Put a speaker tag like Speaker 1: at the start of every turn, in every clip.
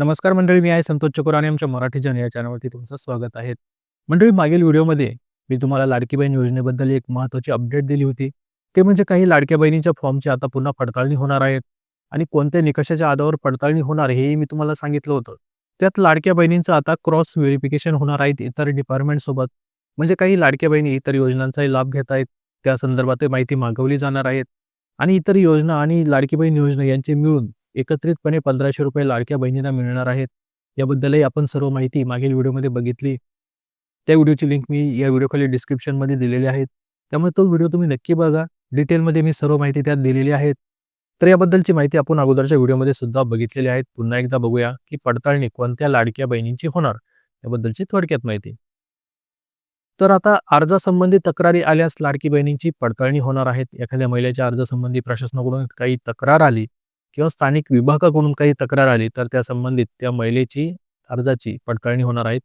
Speaker 1: नमस्कार मंडळी, मी आहे संतोष चकोर आणि आमच्या मराठी जन या चॅनलवरती तुमचं स्वागत आहे. मंडळी मागील व्हिडिओमध्ये मी तुम्हाला लाडकी बहीण योजनेबद्दल एक महत्त्वाची अपडेट दिली होती. ते म्हणजे काही लाडक्या बहिणींच्या फॉर्मची आता पुन्हा पडताळणी होणार आहेत आणि कोणत्या निकषाच्या आधारावर पडताळणी होणार हेही मी तुम्हाला सांगितलं होतं. त्यात लाडक्या बहिणींचं आता क्रॉस व्हेरिफिकेशन होणार आहेत इतर डिपार्टमेंटसोबत. म्हणजे काही लाडक्या बहिणी इतर योजनांचाही लाभ घेत आहेत. त्या संदर्भात माहिती मागवली जाणार आहेत आणि इतर योजना आणि लाडकी बहीण योजना यांचे मिळून एकत्रितपणे ₹1500 लाडक्या बहिणींना मिळणार आहेत. याबद्दलही आपण सर्व माहिती मागील व्हिडिओमध्ये बघितली. त्या व्हिडिओची लिंक मी या व्हिडिओखाली डिस्क्रिप्शनमध्ये दिलेली आहेत त्यामुळे तो व्हिडिओ तुम्ही नक्की बघा. डिटेलमध्ये मी सर्व माहिती त्यात दिलेली आहेत तर याबद्दलची माहिती आपण अगोदरच्या व्हिडिओमध्ये सुद्धा बघितलेली आहेत पुन्हा एकदा बघूया की पडताळणी कोणत्या लाडक्या बहिणींची होणार याबद्दलची थोडक्यात माहिती. तर आता अर्जासंबंधी तक्रारी आल्यास लाडकी बहिणींची पडताळणी होणार आहेत. एखाद्या महिलेच्या अर्जासंबंधी प्रशासनाकडून काही तक्रार आली किंवा स्थानिक विभागाकडून काही तक्रार आली तर त्या संबंधित त्या महिलेची अर्जाची पडताळणी होणार आहे.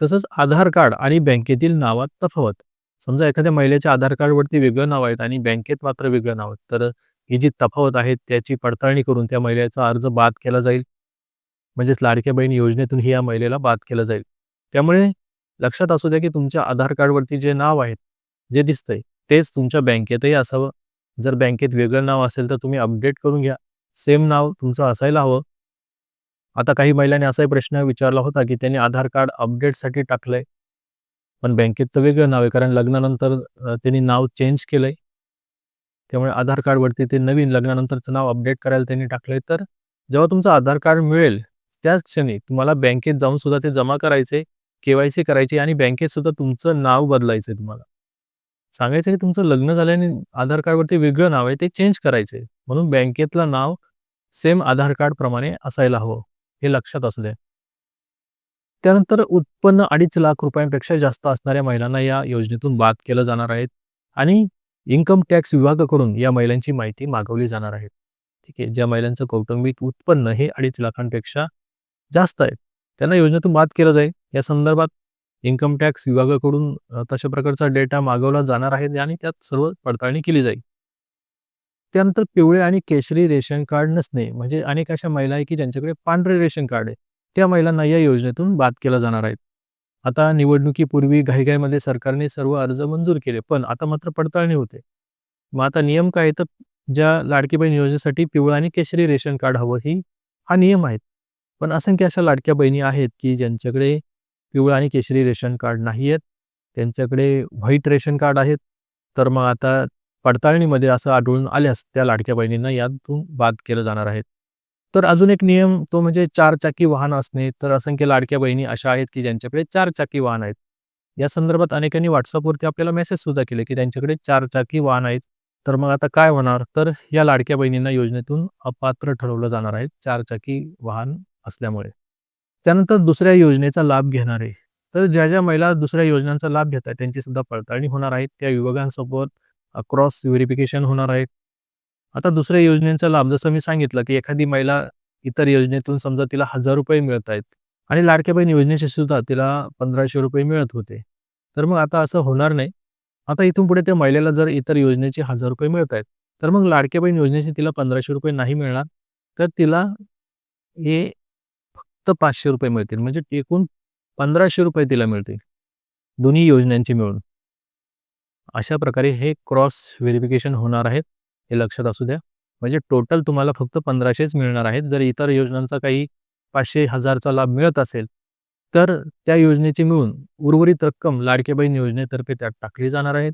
Speaker 1: तसंच आधार कार्ड आणि बँकेतील नावात तफावत. समजा एखाद्या महिलेच्या आधार कार्डवरती वेगळं नाव आहेत आणि बँकेत मात्र वेगळं नाव आहे. तर ही जी तफावत आहे त्याची पडताळणी करून त्या महिलेचा अर्ज बाद केला जाईल. म्हणजेच लाडक्या बहीण योजनेतूनही या महिलेला बाद केलं जाईल. त्यामुळे लक्षात असू द्या की तुमच्या आधार कार्डवरती जे नाव आहेत जे दिसतंय तेच तुमच्या बँकेतही असावं. जर बँकेत वेगळं नाव असेल तर तुम्ही अपडेट करून घ्या. सेम नाव तुमचं असायला हवं. आता काही महिलांनी असाही प्रश्न विचारला होता की त्यांनी आधार कार्ड अपडेटसाठी टाकलंय. पण बँकेत तर वेगळं नाव आहे कारण लग्नानंतर त्यांनी नाव चेंज केलंय. त्यामुळे आधार कार्डवरती ते नवीन लग्नानंतरचं नाव अपडेट करायला त्यांनी टाकलंय. तर जेव्हा तुमचं आधार कार्ड मिळेल त्याच क्षणी तुम्हाला बँकेत जाऊन सुद्धा ते जमा करायचे, के-वाय-सी करायची आणि बँकेत सुद्धा तुमचं नाव बदलायचंय तुम्हाला. सांगायचं की तुमचं लग्न झाल्याने आधार कार्डवरती वेगळं नाव आहे ते चेंज करायचे म्हणून बँकेतलं नाव सेम आधार कार्ड प्रमाणे असायला हवं. हे लक्षात असू द्या. त्यानंतर उत्पन्न अडीच लाख रुपयांपेक्षा जास्त असणाऱ्या महिलांना या योजनेतून बाद केलं जाणार आहेत आणि इन्कम टॅक्स विभागाकडून या महिलांची माहिती मागवली जाणार आहे. ठीक आहे. ज्या महिलांचं कौटुंबिक उत्पन्न हे अडीच लाखांपेक्षा जास्त आहे, त्यांना योजनेतून बाद केलं जाईल. या संदर्भात इन्कम टॅक्स विभागाकडून तशा प्रकारचा डेटा मागवला जाणार आहे आणि त्यात सर्व पडताळणी केली जाईल. त्यानंतर पिवळे आणि केशरी रेशन कार्ड नसणे म्हणजे अनेक अशा महिला आहे की ज्यांच्याकडे पांढरे रेशन कार्ड आहे. त्या महिलांना या योजनेतून बाद केला जाणार आहे. आता निवडणुकीपूर्वी घाईघाईमध्ये सरकारने सर्व अर्ज मंजूर केले, पण आता मात्र पडताळणी होते. मग आता नियम काय आहे तर ज्या लाडकी बहीण योजनेसाठी पिवळं आणि केशरी रेशन कार्ड हवं ही हा नियम आहे. पण असंख्य अशा लाडक्या बहिणी आहेत की ज्यांच्याकडे पिवळं आणि केशरी रेशन कार्ड नाही आहेत. त्यांच्याकडे व्हाईट रेशन कार्ड आहेत. तर मग आता पडताळणीमध्ये असं आढळून आल्यास त्या लाडक्या बहिणींना यातून बाद केलं जाणार आहेत तर अजून एक नियम तो म्हणजे चारचाकी वाहन असणे. तर असंख्य लाडक्या बहिणी अशा आहेत की ज्यांच्याकडे चारचाकी वाहन आहेत. या संदर्भात अनेकांनी व्हॉट्सअपवरती आपल्याला मेसेज सुद्धा केले की त्यांच्याकडे चारचाकी वाहन आहेत. तर मग आता काय होणार? तर या लाडक्या बहिणींना योजनेतून अपात्र ठरवलं जाणार आहे चारचाकी वाहन असल्यामुळे. त्यानंतर दुसऱ्या योजनेचा लाभ घेणारे. तर ज्या ज्या महिला दुसऱ्या योजनांचा लाभ घेत आहेत त्यांची सुद्धा पडताळणी होणार आहे. त्या विभागांसोबत क्रॉस व्हेरिफिकेशन होणार आहे. आता दुसऱ्या योजनेचा लाभ जसं मी सांगितलं की एखादी महिला इतर योजनेतून समजा तिला ₹1000 मिळत आहेत आणि लाडक्या बहीण योजनेचे सुद्धा तिला ₹1500 मिळत होते. तर मग आता असं होणार नाही. आता इथून पुढे त्या महिलेला जर इतर योजनेचे ₹1000 मिळत आहेत, तर मग लाडक्या बहीण योजनेचे तिला ₹1500 नाही मिळणार. तर तिला हे फक्त ₹500 मिळतील. म्हणजे एकूण ₹1500 तिला मिळतील. दोन्ही योजनांची मिळून. अशा प्रकारे हे क्रॉस व्हेरिफिकेशन होणार आहेत हे लक्षात असू द्या. म्हणजे टोटल तुम्हाला फक्त 1500च मिळणार आहेत. जर इतर योजनांचा काही पाचशे हजारचा लाभ मिळत असेल, तर त्या योजनेची मिळून उर्वरित रक्कम लाडकी बहीण योजनेतर्फे त्यात टाकली जाणार आहेत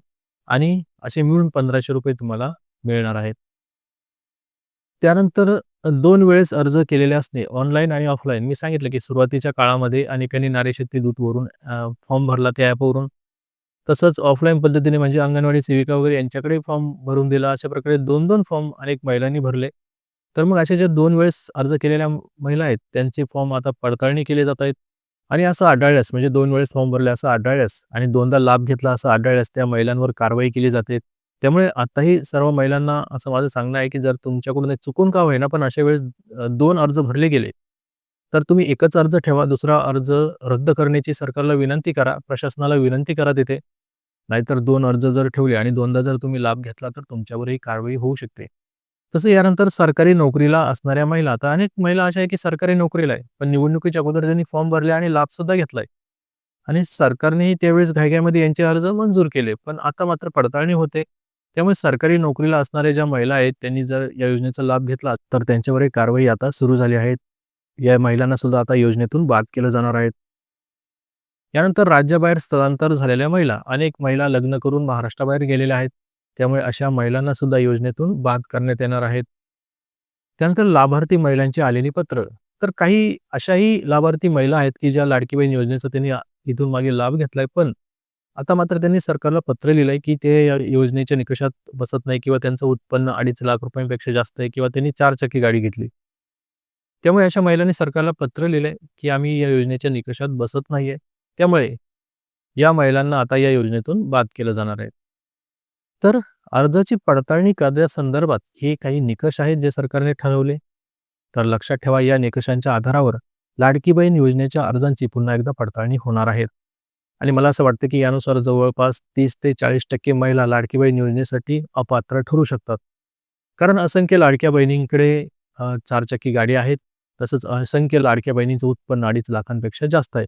Speaker 1: आणि असे मिळून ₹1500 तुम्हाला मिळणार आहेत. त्यानंतर दोन वेळेस अर्ज केलेले असणे ऑनलाईन आणि ऑफलाईन. मी सांगितलं की सुरुवातीच्या काळामध्ये अनेकांनी नारे शक्ती दूतवरून फॉर्म भरला त्या ॲपवरून. तसंच ऑफलाईन पद्धतीने म्हणजे अंगणवाडी सेविका वगैरे यांच्याकडे फॉर्म भरून दिला. अशा प्रकारे 2-2 फॉर्म अनेक महिलांनी भरले. तर मग अशा ज्या दोन वेळेस अर्ज केलेल्या महिला आहेत त्यांचे फॉर्म आता पडताळणी केले जात आहेत आणि असं आढळल्यास म्हणजे दोन वेळेस फॉर्म भरले असं आढळल्यास आणि दोनदा लाभ घेतला असं आढळल्यास त्या महिलांवर कारवाई केली जाते. त्यामुळे आताही सर्व महिलांना असं माझं सांगणं आहे की जर तुमच्याकडून चुकून का होईना पण अशा वेळेस दोन अर्ज भरले गेले, तर तुम्ही एकच अर्ज ठेवा. दुसरा अर्ज रद्द करण्याची सरकारला विनंती करा. प्रशासनाला विनंती करा तिथे. नाहीतर दोन अर्ज जर ठेवले आणि दोनदा जर तुम्ही लाभ घेतला तर तुमच्यावरही कारवाई होऊ शकते. तसं यानंतर सरकारी नोकरीला असणाऱ्या महिला आता अनेक महिला अशा आहे की सरकारी नोकरीला आहे पण निवडणुकीच्या अगोदर त्यांनी फॉर्म भरले आणि लाभ सुद्धा घेतलाय आणि सरकारनेही त्यावेळेस घाईघाईमध्ये यांचे अर्ज मंजूर केले पण आता मात्र पडताळणी होते त्यामुळे सरकारी नोकरीला असणाऱ्या ज्या महिला आहेत त्यांनी जर या योजनेचा लाभ घेतला तर त्यांच्यावर एक कारवाई आता सुरू झाली आहे. या महिलांना सुद्धा आता योजनेतून बाद केलं जाणार आहेत यानंतर राज्याबाहेर स्थलांतर झालेल्या महिला अनेक महिला लग्न करून महाराष्ट्राबाहेर गेलेल्या आहेत. त्यामुळे अशा महिलांना सुद्धा योजनेतून बाद करण्यात येणार आहेत. त्यानंतर लाभार्थी महिलांची आलेली पत्र. तर काही अशाही लाभार्थी महिला आहेत की ज्या लाडकी बहीण योजनेचा त्यांनी इथून मागे लाभ घेतलाय पण आता मात्र त्यांनी सरकारला पत्र लिहिलंय की ते या योजनेच्या निकषात बसत नाही किंवा त्यांचं उत्पन्न अडीच लाख रुपयांपेक्षा जास्त आहे किंवा त्यांनी चार चाकी गाडी घेतली. त्यामुळे अशा महिलांनी सरकारला पत्र लिहिलंय की आम्ही या योजनेच्या निकषात बसत नाहीये. त्यामुळे या महिलांना आता या योजनेतून बाद केलं जाणार आहे. तर अर्जाची पडताळणी करण्यासंदर्भात हे काही निकष आहेत जे सरकारने ठरवले? तर लक्षात ठेवा या निकषांच्या आधारावर लाडकी बहीण योजनेच्या अर्जांची पुन्हा एकदा पडताळणी होणार आहेत आणि मला असं वाटतं की यानुसार जवळपास तीस ते चाळीस टक्के महिला लाडकी बहीण योजनेसाठी अपात्र ठरू शकतात. कारण असंख्य लाडक्या बहिणींकडे चारचाकी गाडी आहेत. तसंच असंख्य लाडक्या बहिणींचं उत्पन्न अडीच लाखांपेक्षा जास्त आहे.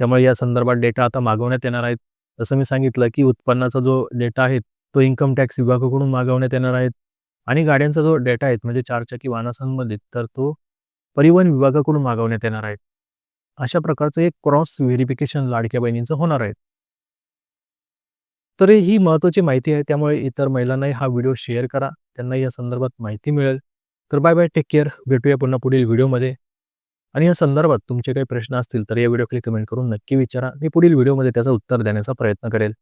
Speaker 1: त्यामुळे या संदर्भात डेटा आता मागवण्यात येणार आहेत. जसं मी सांगितलं की उत्पन्नाचा जो डेटा आहे तो इन्कम टॅक्स विभागाकडून मागवण्यात येणार आहेत. आणि गाड्यांचा जो डेटा आहे म्हणजे चारचाकी वाहनासंबंधित तर तो परिवहन विभागाकडून मागवण्यात येणार आहे. अशा प्रकारचं एक क्रॉस व्हेरिफिकेशन लाडक्या बहिणींचं होणार आहे. तर ही महत्त्वाची माहिती आहे त्यामुळे इतर महिलांनाही हा व्हिडिओ शेअर करा. त्यांना या संदर्भात माहिती मिळेल. तर बाय बाय टेक केअर. भेटूया पुन्हा पुढील व्हिडिओमध्ये. आणि या संदर्भात तुमचे काही प्रश्न असतील तर या व्हिडिओ खाली कमेंट करून नक्की विचारा. मी पुढील व्हिडिओमध्ये त्याचं उत्तर देण्याचा प्रयत्न करेल.